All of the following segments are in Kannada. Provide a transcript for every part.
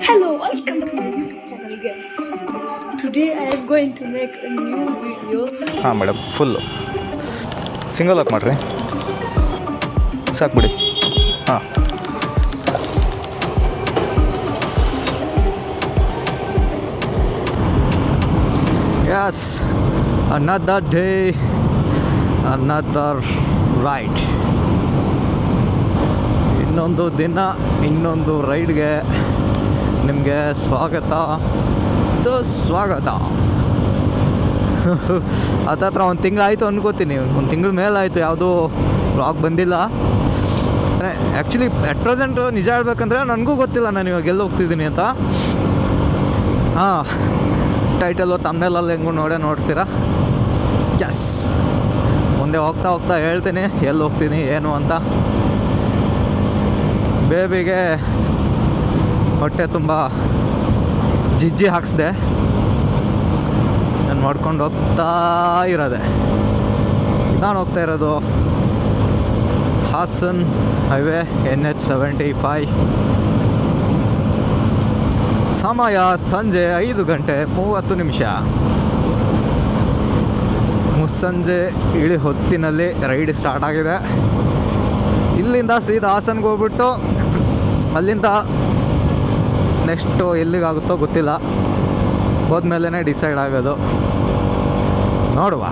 Hello, welcome to my YouTube channel, guys. Today I am going to make a new video. ಹಾಂ ಮೇಡಮ್ ಫುಲ್ಲು ಸಿಂಗಲ್ ಲಾಕ್ ಮಾಡಿರಿ ಸಾಕು ಬಿಡಿ ಹಾಂ yes another day another right ಇನ್ನೊಂದು ದಿನ ಇನ್ನೊಂದು ರೈಡ್ಗೆ ನಿಮಗೆ ಸ್ವಾಗತ. ಸೊ, ಸ್ವಾಗತ. ಹತ್ತತ್ರ ಒಂದು ತಿಂಗಳಾಯಿತು ಅಂದ್ಕೋತೀನಿ ಒಂದು ತಿಂಗಳ ಆಯಿತು ಯಾವುದೂ ಬ್ಲಾಗ್ ಬಂದಿಲ್ಲ. ಆ್ಯಕ್ಚುಲಿ ಅಟ್ ಪ್ರೆಸೆಂಟ್ ನಿಜ ಹೇಳ್ಬೇಕಂದ್ರೆ ನನಗೂ ಗೊತ್ತಿಲ್ಲ ನಾನು ಇವಾಗ ಎಲ್ಲಿ ಹೋಗ್ತಿದ್ದೀನಿ ಅಂತ. ಹಾಂ ಟೈಟಲು ತಮ್ಮನೆಲ್ಲಲ್ಲಿ ಹೆಂಗೂ ನೋಡೇ ನೋಡ್ತೀರಾ? ಎಸ್ ಮುಂದೆ ಹೋಗ್ತಾ ಹೋಗ್ತಾ ಹೇಳ್ತೀನಿ, ಎಲ್ಲಿ ಹೋಗ್ತೀನಿ, ಏನು ಅಂತ. ಬೇಬಿಗೆ ಹೊಟ್ಟೆ ತುಂಬ ಜಿಜ್ಜಿ ಹಾಕ್ಸ್ದೆ. ನಾನು ಮಾಡ್ಕೊಂಡು ಹೋಗ್ತಾ ಇರೋದೆ. ನಾನು ಹೋಗ್ತಾ ಇರೋದು Hassan highway N H seventy five ಸಮಯ ಸಂಜೆ ಐದು ಗಂಟೆ ಮೂವತ್ತು ನಿಮಿಷ. ಮುಸ್ಸಂಜೆ ಇಳಿ ಹೊತ್ತಿನಲ್ಲಿ ರೈಡ್ ಸ್ಟಾರ್ಟ್ ಆಗಿದೆ. ಇಲ್ಲಿಂದ ಸೀದಾ ಹಾಸನ್ಗೆ ಹೋಗ್ಬಿಟ್ಟು ಅಲ್ಲಿಂದ ನೆಕ್ಸ್ಟು ಎಲ್ಲಿಗಾಗುತ್ತೋ ಗೊತ್ತಿಲ್ಲ. ಹೋದ್ಮೇಲೆ ಡಿಸೈಡ್ ಆಗೋದು. ನೋಡುವ.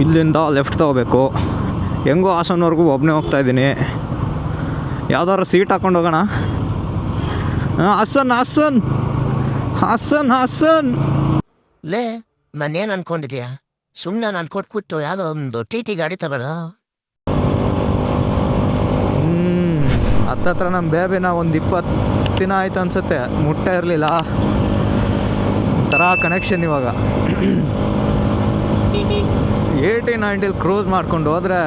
ಇಲ್ಲಿಂದ ಲೆಫ್ಟ್ ತೊಗೋಬೇಕು. ಹೆಂಗೋ ಹಾಸನವರೆಗೂ ಒಬ್ಬನೇ ಹೋಗ್ತಾ ಇದ್ದೀನಿ. ಯಾವ್ದಾದ್ರು ಸೀಟ್ ಹಾಕೊಂಡು ಹೋಗೋಣ? ಹಾಸನ್ ಹಾಸನ್. ಹಾಸನ್ ಹಾಸನ್. ಲೇ ನಾನೇನು ಅನ್ಕೊಂಡಿದ್ಯಾ? ಸುಮ್ಮನೆ ನಾನು ಕೊಟ್ಬಿಟ್ಟು ಯಾವುದೋ ಒಂದು ಟಿ ಟಿ ಗಾಡಿ ಹ್ಞೂ ಹತ್ತತ್ರ ನಮ್ಮ ಬೇಬಿನ ಒಂದು ಇಪ್ಪತ್ತು ದಿನ ಆಯಿತು ಅನಿಸುತ್ತೆ. ಮುಟ್ಟ ಇರಲಿಲ್ಲ. ಒಂಥರ ಕನೆಕ್ಷನ್ ಇವಾಗ. ಏಯ್ಟಿ ನೈಂಟಿಲಿ ಕ್ರೂಸ್ ಮಾಡ್ಕೊಂಡು ಹೋದರೆ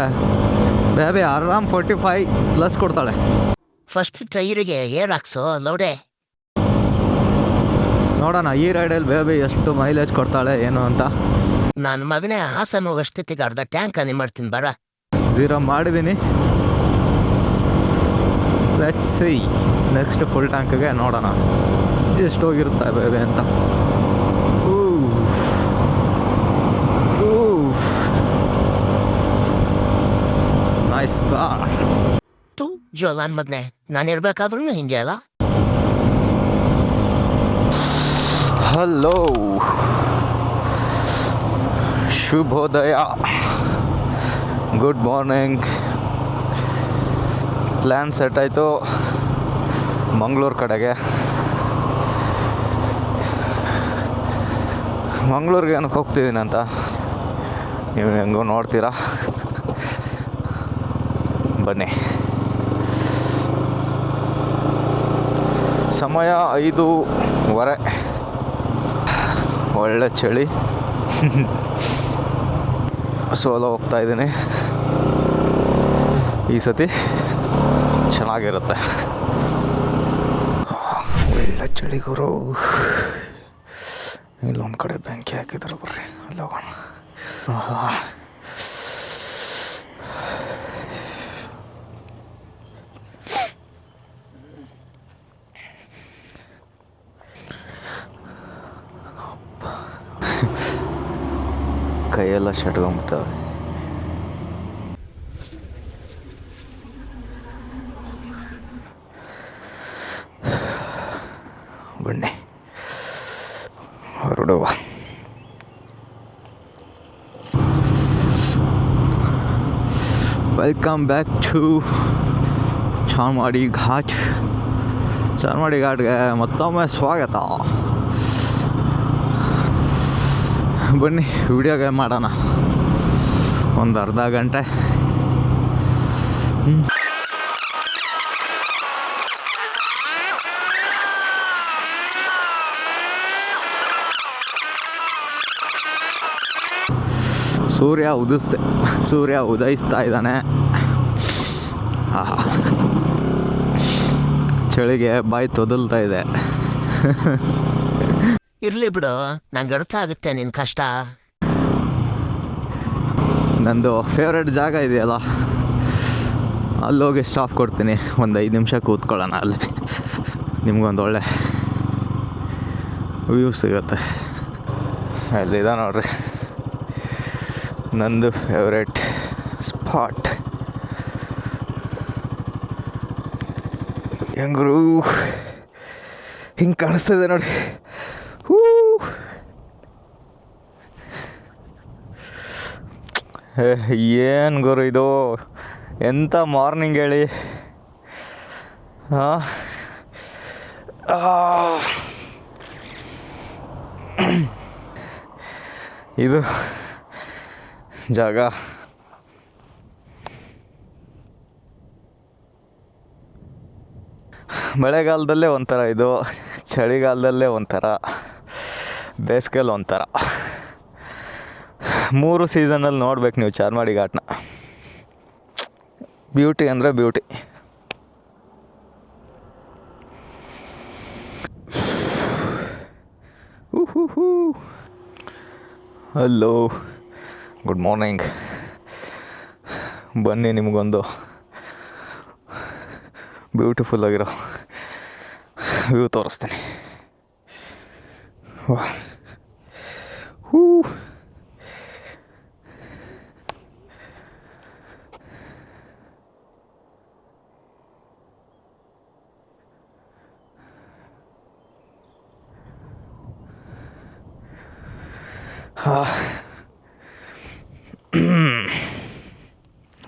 ಬೇಬಿ ಆರಾಮ್ ಫೋರ್ಟಿ ಫೈ ಪ್ಲಸ್ ಕೊಡ್ತಾಳೆ. ಫಸ್ಟ್ ಟೈರಿಗೆ ಏರ್ ಹಾಕ್ಸೋ ಲೌಡೆ ನೋಡೋಣ ಈ ರೈಡಲ್ಲಿ ಬೇಬಿ ಎಷ್ಟು ಮೈಲೇಜ್ ಕೊಡ್ತಾಳೆ ಏನು ಅಂತ. ನಾನು ಮಗನೇ ಹಾಸನ ಅಷ್ಟೊತ್ತಿಗೆ ಅರ್ಧ ಟ್ಯಾಂಕ್ ಅಲ್ಲಿ ಮಾಡ್ತೀನಿ ಬರ. ಝೀರೋ ಮಾಡಿದ್ದೀನಿ ಲೆಟ್ ಸಿ ನೆಕ್ಸ್ಟ್ ಫುಲ್ ಟ್ಯಾಂಕ್ಗೆ ನೋಡೋಣ. ಎಷ್ಟು ಹೋಗಿರುತ್ತೆ ಬೇಬಿ ಅಂತ. ನೈಸ್ ಕಾರ್ ತು ಜೋಲಾನ್ ಮಗನೆ ನಾನು ಇರ್ಬೇಕಾದ್ರೂ ಹಿಂಗೆ ಅಲ್ಲ? ಹಲೋ ಶುಭೋದಯ. ಗುಡ್ ಮಾರ್ನಿಂಗ್ ಪ್ಲ್ಯಾನ್ ಸೆಟ್ ಆಯಿತು. ಮಂಗಳೂರು ಕಡೆಗೆ. ಮಂಗಳೂರಿಗೆ ಏನಕ್ಕೆ ಹೋಗ್ತಿದ್ದೀನಿ ಅಂತ? ನೀವು ಹೆಂಗೋ ನೋಡ್ತೀರಾ? ಬನ್ನಿ. ಸಮಯ ಐದೂವರೆ. ಒಳ್ಳೆ ಚಳಿ. ಸೋಲೋ ಹೋಗ್ತಾ ಇದ್ದೀನಿ. ಈ ಸತಿ ಚೆನ್ನಾಗಿರುತ್ತೆ ಒಳ್ಳೆ ಚಳಿಗುರು ಇಲ್ಲೊಂದು ಕಡೆ ಬೆಂಕಿ ಹಾಕಿದ್ರು ಬರ್ರಿ ಅಲ್ಲಿ ಹೋಗೋಣ. ಕೈಯೆಲ್ಲ ಶಟ್ಕೊಂಬಿಟ್ಟವೆ ಬನ್ನಿ ಹೊರಡುವ welcome back to Charmadi Ghat. Charmadi ಘಾಟ್ಗೆ ಮತ್ತೊಮ್ಮೆ ಸ್ವಾಗತ. ಬನ್ನಿ, ವಿಡಿಯೋಗೆ ಮಾಡೋಣ. ಒಂದು ಅರ್ಧ ಗಂಟೆ. ಸೂರ್ಯ ಉದಿಸ್ತೆ. ಸೂರ್ಯ ಉದಯಿಸ್ತಾ ಇದ್ದಾನೆ. ಆಹಾ ಚಳಿಗೆ ಬಾಯಿ ತೊದಲ್ತಾ ಇದೆ. ಇರ್ಲಿ ಬಿಡು ನಂಗೆ ಅರ್ಥ ಆಗುತ್ತೆ ನಿನ್ ಕಷ್ಟ. ನಂದು ಫೇವ್ರೆಟ್ ಜಾಗ ಇದೆಯಲ್ಲ ಅಲ್ಲಿ ಹೋಗಿ ಸ್ಟಾಪ್ ಕೊಡ್ತೀನಿ. ಒಂದು ಐದು ನಿಮಿಷ ಕೂತ್ಕೊಳ್ಳೋಣ ಅಲ್ಲಿ. ನಿಮ್ಗೊಂದು ಒಳ್ಳೆ ವ್ಯೂ ಸಿಗುತ್ತೆ. ಅಲ್ಲಿದೆ ನೋಡ್ರಿ. ನಂದು ಫೇವ್ರೆಟ್ ಸ್ಪಾಟ್ ಹೆಂಗ್ರು? ಹಿಂಗೆ ಕಾಣಿಸ್ತಿದೆ ನೋಡಿ. ಹೂ. ಏನು ಗುರು ಇದು? ಎಂಥ ಮಾರ್ನಿಂಗ್ ಹೇಳಿ? ಹಾಂ? ಇದು ಜಾಗ. ಮಳೆಗಾಲದಲ್ಲೇ ಒಂಥರ ಇದು, ಚಳಿಗಾಲದಲ್ಲೇ ಒಂಥರ ಬೇಸಿಗೆಯಲ್ಲಿ ಒಂಥರ. ಮೂರು ಸೀಸನಲ್ಲಿ ನೋಡ್ಬೇಕು ನೀವು ಚಾರ್ಮಾಡಿ ಘಾಟ್ನ. ಬ್ಯೂಟಿ ಅಂದರೆ ಬ್ಯೂಟಿ. Hello, good morning. ಬನ್ನಿ ನಿಮಗೊಂದು ಬ್ಯೂಟಿಫುಲ್ ಆಗಿರೋ ವ್ಯೂ ತೋರಿಸ್ತೀನಿ. ಹೂ.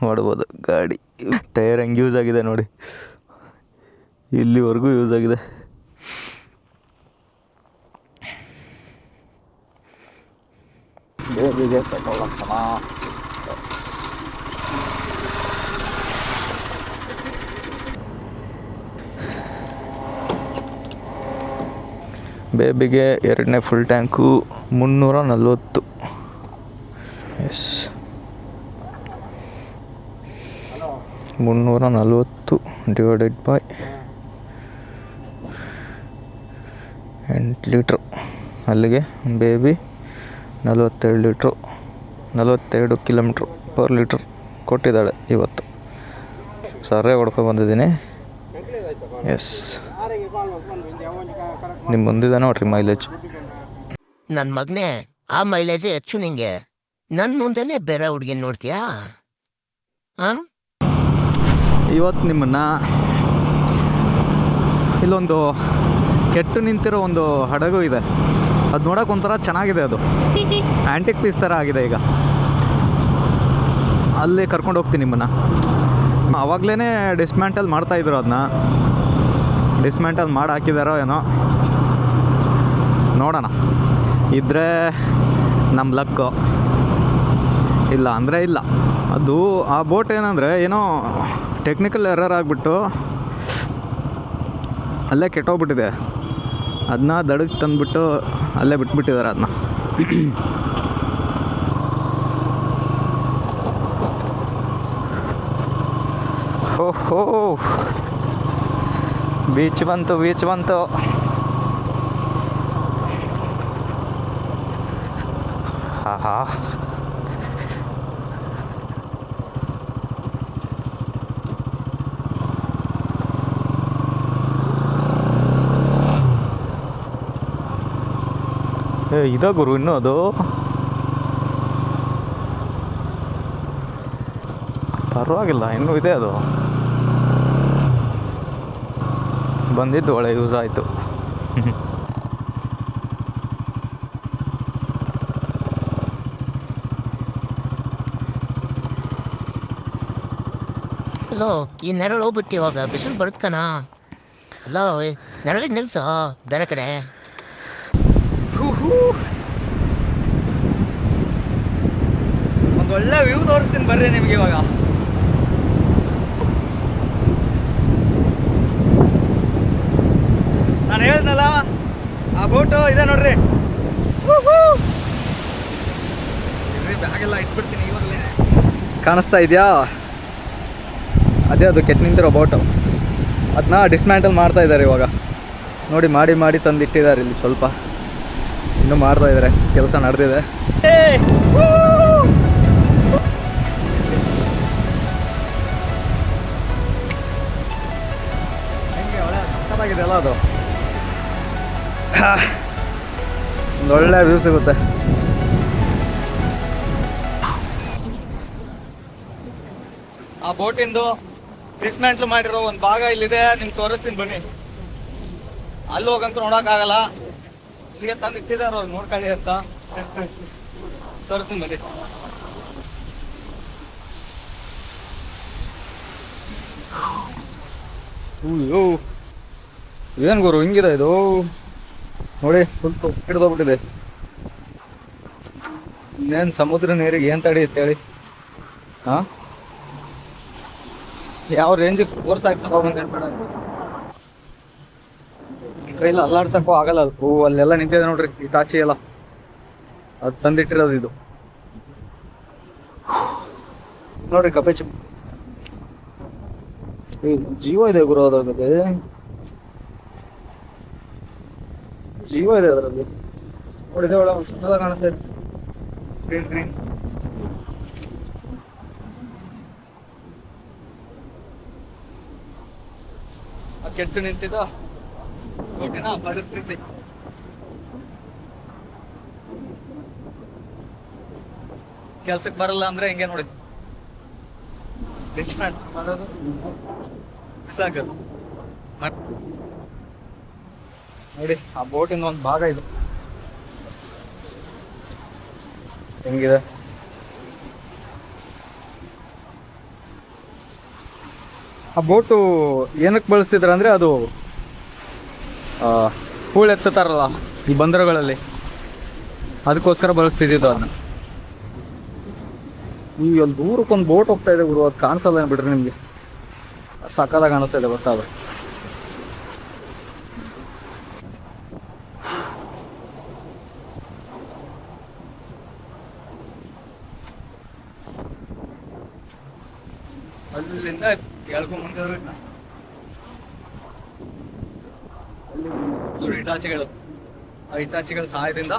ನೋಡ್ಬೋದು ಗಾಡಿ. ಟೈರ್ ಹೆಂಗೆ ಯೂಸ್ ಆಗಿದೆ ನೋಡಿ. ಇಲ್ಲಿವರೆಗೂ ಯೂಸ್ ಆಗಿದೆ. ಬೇಬಿಗೆ ಬೇಬಿಗೆ ಎರಡನೇ ಫುಲ್ ಟ್ಯಾಂಕು ಮುನ್ನೂರ ನಲ್ವತ್ತು ಎಸ್ ಮುನ್ನೂರ ನಲ್ವತ್ತು ಡಿವೈಡೆಡ್ ಬೈ ಎಂಟು ಲೀಟ್ರು ಅಲ್ಲಿಗೆ ಬೇಬಿ ನಲವತ್ತೆರಡು ಲೀಟ್ರು ನಲವತ್ತೆರಡು ಕಿಲೋಮೀಟ್ರ್ ಪರ್ ಲೀಟ್ರ್ ಕೊಟ್ಟಿದ್ದಾಳೆ ಇವತ್ತು. ಸರ್ರೆ ಹೊಡ್ಕೊ ಬಂದಿದ್ದೀನಿ. ಎಸ್ ನಿಮ್ಮ ಮುಂದಿದೆ ನೋಡ್ರಿ ಮೈಲೇಜ್ ನನ್ನ ಮಗನೇ ಆ ಮೈಲೇಜ್ ಹೆಚ್ಚು ನಿಂಗೆ. ನನ್ನ ಮುಂದೆನೆ ಬೇರೆ ಹುಡುಗಿ ನೋಡ್ತೀಯಾ? ಹಾಂ ಇವತ್ತು ನಿಮ್ಮನ್ನು ಇಲ್ಲೊಂದು ಕೆಟ್ಟು ನಿಂತಿರೋ ಒಂದು ಹಡಗು ಇದೆ. ಅದು ನೋಡೋಕೆ ಒಂಥರ ಚೆನ್ನಾಗಿದೆ ಅದು. ಆ್ಯಂಟಿಕ್ ಪೀಸ್ ಥರ ಆಗಿದೆ ಈಗ. ಅಲ್ಲಿ ಕರ್ಕೊಂಡು ಹೋಗ್ತೀನಿ ನಿಮ್ಮನ್ನು. ಆವಾಗಲೇ ಡಿಸ್ಮ್ಯಾಂಟಲ್ ಮಾಡ್ತಾಯಿದ್ರು ಅದನ್ನ ಡಿಸ್ಮ್ಯಾಂಟಲ್ ಮಾಡಿ ಹಾಕಿದಾರೋ ಏನೋ. ನೋಡೋಣ. ಇದ್ದರೆ ನಮ್ಮ ಲಕ್ಕು. ಇಲ್ಲ ಅಂದರೆ ಇಲ್ಲ. ಅದು ಆ ಬೋಟ್ ಏನಂದರೆ ಏನೋ ಟೆಕ್ನಿಕಲ್ ಎರರ್ ಆಗಿಬಿಟ್ಟು ಅಲ್ಲೇ ಕೆಟ್ಟೋಗ್ಬಿಟ್ಟಿದೆ. ಅದನ್ನ ದಡಕ್ಕೆ ತಂದುಬಿಟ್ಟು ಅಲ್ಲೇ ಬಿಟ್ಬಿಟ್ಟಿದ್ದಾರೆ ಅದನ್ನ ಓಹೋ. ಬೀಚ್ ಬಂತು ಬೀಚ್ ಬಂತು. ಆಹಾ. ಇದ ಗುರು ಇನ್ನೂ ಅದು. ಪರವಾಗಿಲ್ಲ, ಇನ್ನೂ ಇದೆ ಅದು. ಬಂದಿದ್ದು ಒಳ್ಳೆ ಯೂಸ್ ಆಯಿತು. ಹಲೋ ಈ ನೆರಳು ಹೋಗ್ಬಿಟ್ಟು ಇವಾಗ ಬಿಸಿಲು ಬರುತ್ಕಣ ಹಲೋ ನೆರಳಿಗೆ ನಿಲ್ಸು, ಬೇರೆ ಕಡೆ. ಒಂದು ಒಳ್ಳೆ ವ್ಯೂ ತೋರಿಸ್ತೀನಿ ಬರ್ರಿ ನಿಮಗೆ ಇವಾಗ. ನಾನು ಹೇಳ್ದಲ್ಲ ಆ ಬೋಟು ಇದೆ ನೋಡ್ರಿ. ಬ್ಯಾಗೆಲ್ಲ ಇಟ್ಬಿಡ್ತೀನಿ ಇವಾಗಲೇ. ಕಾಣಿಸ್ತಾ ಇದೆಯಾ? ಅದೇ ಅದು ಕೆಟ್ಟ ನಿಂತಿರೋ ಬೋಟು ಅದನ್ನ ಡಿಸ್ಮ್ಯಾಂಟಲ್ ಮಾಡ್ತಾ ಇದ್ದಾರೆ ಇವಾಗ. ನೋಡಿ ಮಾಡಿ ಮಾಡಿ ತಂದು ಇಟ್ಟಿದ್ದಾರೆ ಇಲ್ಲಿ ಸ್ವಲ್ಪ. ಇನ್ನೂ ಮಾಡ್ತಾ ಇದಾರೆ. ಕೆಲಸ ನಡೆದಿದೆ. ಒಳ್ಳೆ ಇದೆಲ್ಲ ಅದು? ಒಂದೊಳ್ಳೆ ವ್ಯೂ ಸಿಗುತ್ತೆ. ಆ ಬೋಟಿಂದು ಡಿಸ್ಮ್ಯಾಂಟ್ಲ್ ಮಾಡಿರೋ ಒಂದು ಭಾಗ ಇಲ್ಲಿದೆ. ನಿಮ್ಗೆ ತೋರಿಸ್ತೀನಿ ಬನ್ನಿ. ಅಲ್ಲಿ ಹೋಗಂತೂ ನೋಡೋಕ್ಕಾಗಲ್ಲ. ಇಲ್ಲಿಗೆ ತಂದು ಇಟ್ಟಿದಾರ ನೋಡ್ಕೊಳ್ಳಿ ಅಂತ. ತೋರಿಸ್ತೀನಿ ಬನ್ನಿ. ಏನ್ ಏನು ಗುರು, ಹಿಂಗಿದೆ ಇದು? ನೋಡಿ ಫುಲ್ ಹಿಡಿದೋಗ್ಬಿಟ್ಟಿದೆ ಇನ್ನೇನ್ ಸಮುದ್ರ ನೀರಿಗೆ ತಡಿ ಅಂತ ಹೇಳಿ? ಹಾ ಯಾವ ರೇಂಜ್ ಫೋರ್ಸ್ ಆಗ್ತಾವ ಬೇಡ ಕೈಲಿ ಅಲ್ಲಾಡ್ಸಕ್ಕೂ ಆಗಲ್ಲ. ಓ ಅಲ್ಲೆಲ್ಲ ನಿಂತಿದೆ ನೋಡ್ರಿ, ಈ ಟಾಚಿ ಎಲ್ಲ. ಅದು ತಂದಿಟ್ಟಿರೋದು ಇದು. ನೋಡ್ರಿ, ಕಪೆ ಚಿಪ್ ಜೀವ ಇದೆ ಗುರು ಅದ್ರಲ್ಲಿ ಜೀವ ಇದೆ ಅದರಲ್ಲಿ ನೋಡಿದೆ ಒಳ ಒಂದು ಸಣ್ಣದ ಕಾಣಿಸ್ತಾ ಇತ್ತು ಗ್ರೀನ್ ಗ್ರೀನ್ ಕೆಟ್ಟು ನಿಂತಿದ್ದ ಒಟ್ಟಿನ ಪರಿಸ್ಥಿತಿ ಕೆಲ್ಸಕ್ಕೆ ಬರಲ್ಲ ಅಂದ್ರೆ ಹಿಂಗೆ ನೋಡಿ. ಮಾಡೋದು? ನೋಡಿ ಆ ಬೋಟಿನ ಒಂದು ಭಾಗ ಇದು. ಹೆಂಗಿದೆ? ಆ ಬೋಟು ಏನಕ್ಕೆ ಬಳಸ್ತಿದ್ರ ಅಂದ್ರೆ ಅದು ಹೂಳು ಎತ್ತುತ್ತಾರಲ್ಲ ಈ ಬಂದರುಗಳಲ್ಲಿ. ಅದಕ್ಕೋಸ್ಕರ ಬಳಸ್ತಿದ್ದು ಅದನ್ನ. ಈ ಒಂದು ದೂರಕ್ಕೆ ಒಂದು ಬೋಟ್ ಹೋಗ್ತಾ ಇದೆ ಗುರು ಅದು ಕಾಣಿಸಲ್ಲ ಬಿಡ್ರಿ ನಿಮಗೆ? ಸಕ್ಕದಾಗ ಕಾಣಿಸ್ತಾ ಇದೆ ಗೊತ್ತಾದ್ರೆ ಅಲ್ಲಿಂದ ಹೇಳ್ಕೊಂಡ್ ಅಲ್ಲಿ ಇಟಾಚಿಗಳು ಆ ಇಟಾಚಿಗಳ ಸಹಾಯದಿಂದ.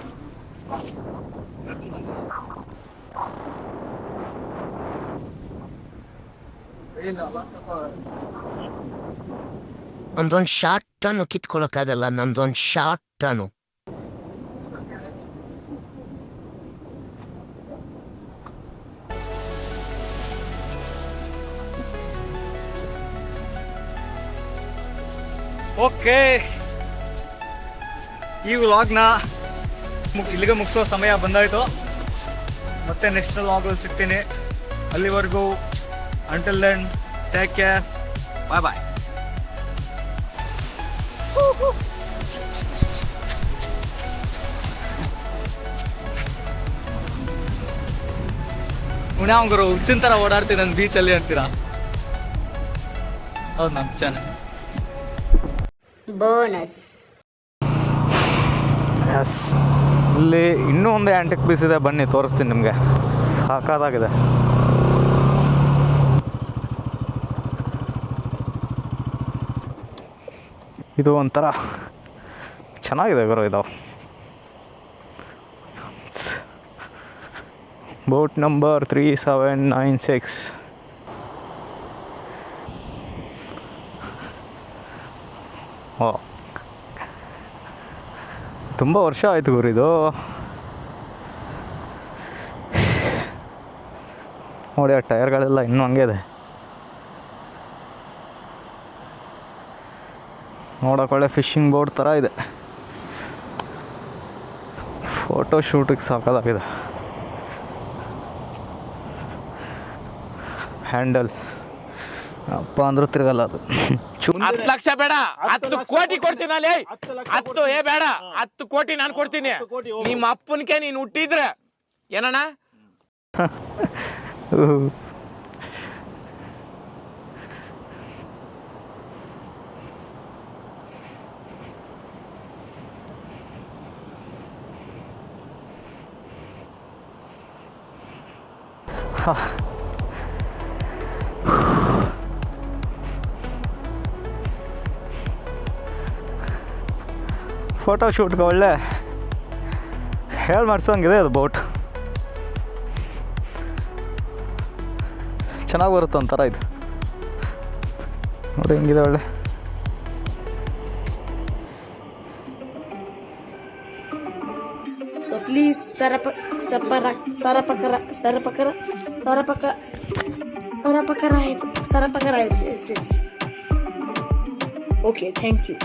ಒಂದೊಂದು ಶಾರ್ಟ್ ಟನ್ನು ಕಿತ್ಕೊಳಕ್ಕಾಗಲ್ಲ ನಮ್ದೊಂದು ಶಾರ್ಟ್ ಟನ್ನು ಓಕೆ ಈ ವ್ಲಾಗ್ನ ಇಲ್ಲಿಗೆ ಮುಗಿಸೋ ಸಮಯ ಬಂದಾಯಿತು. ಮತ್ತೆ ನೆಕ್ಸ್ಟ್ ವ್ಲಾಗಲ್ಲಿ ಸಿಗ್ತೀನಿ. ಅಲ್ಲಿವರೆಗೂ until then take care bye bye ಗುರು ಹುಚ್ಚಿನ ಥರ ಓಡಾಡ್ತೀನಿ ನಾನು ಬೀಚಲ್ಲಿ ಅಂತೀರಾ? ಹೌದು ನಮ್ಮ ಚಾನಲ್ ಬೋನಸ್ ಎಸ್ ಇಲ್ಲಿ ಇನ್ನೂ ಒಂದು ಆ್ಯಂಟಿಕ್ ಪೀಸ್ ಇದೆ. ಬನ್ನಿ, ತೋರಿಸ್ತೀನಿ ನಿಮಗೆ. ಸಾಕಾದಾಗಿದೆ. ಇದು ಒಂಥರ ಚೆನ್ನಾಗಿದೆ ಗುರು ಇದು. Boat number three seven nine six ತುಂಬ ವರ್ಷ ಆಯಿತು ಗುರು ಇದು. ನೋಡಿ, ಆ ಟೈರ್ಗಳೆಲ್ಲ ಇನ್ನೂ ಹಂಗೆ ಇದೆ. ನೋಡೋಕೆ ಒಳ್ಳೆ ಫಿಶಿಂಗ್ ಬೋರ್ಡ್ ಥರ ಇದೆ. ಫೋಟೋ ಶೂಟಿಗೆ ಸಾಕಾಗಿದೆ. ಹ್ಯಾಂಡಲ್. ಅಪ್ಪ ಅಂದ್ರೂ ತಿರುಗಲ್ಲ ಅದು. ಹತ್ತು ಲಕ್ಷ ಬೇಡ. ಹತ್ತು ಕೋಟಿ ಕೊಡ್ತೀನಿ. ಅಲ್ಲಿ. ಹತ್ತು ಏ ಬೇಡ. ಹತ್ತು ಕೋಟಿ ನಾನು ಕೊಡ್ತೀನಿ. ನಿಮ್ಮ ಅಪ್ಪನ್ಕೆ ನೀನು ಹುಟ್ಟಿದ್ರೆ. ಏನಣ್ಣ? ಫೋಟೋ ಶೂಟ್ಗೆ ಒಳ್ಳೆ ಹೇಳಿ ಮಾಡಿಸೋಂಗಿದೆ ಅದು ಬೋಟ್ ಚೆನ್ನಾಗಿ ಬರುತ್ತೆ ಒಂಥರ ಇದು. ನೋಡಿ ಹೆಂಗಿದೆ ಒಳ್ಳೆ. ಸೊ ಪ್ಲೀಸ್ ಸರಪ ಸಪರ ಸರಪಕರ ಸರಪಕರ ಸರಪಕ ಸರಪಕರ ಆಯ್ತು ಸರಪಕರ ಆಯ್ತು ಓಕೆ ಥ್ಯಾಂಕ್ ಯು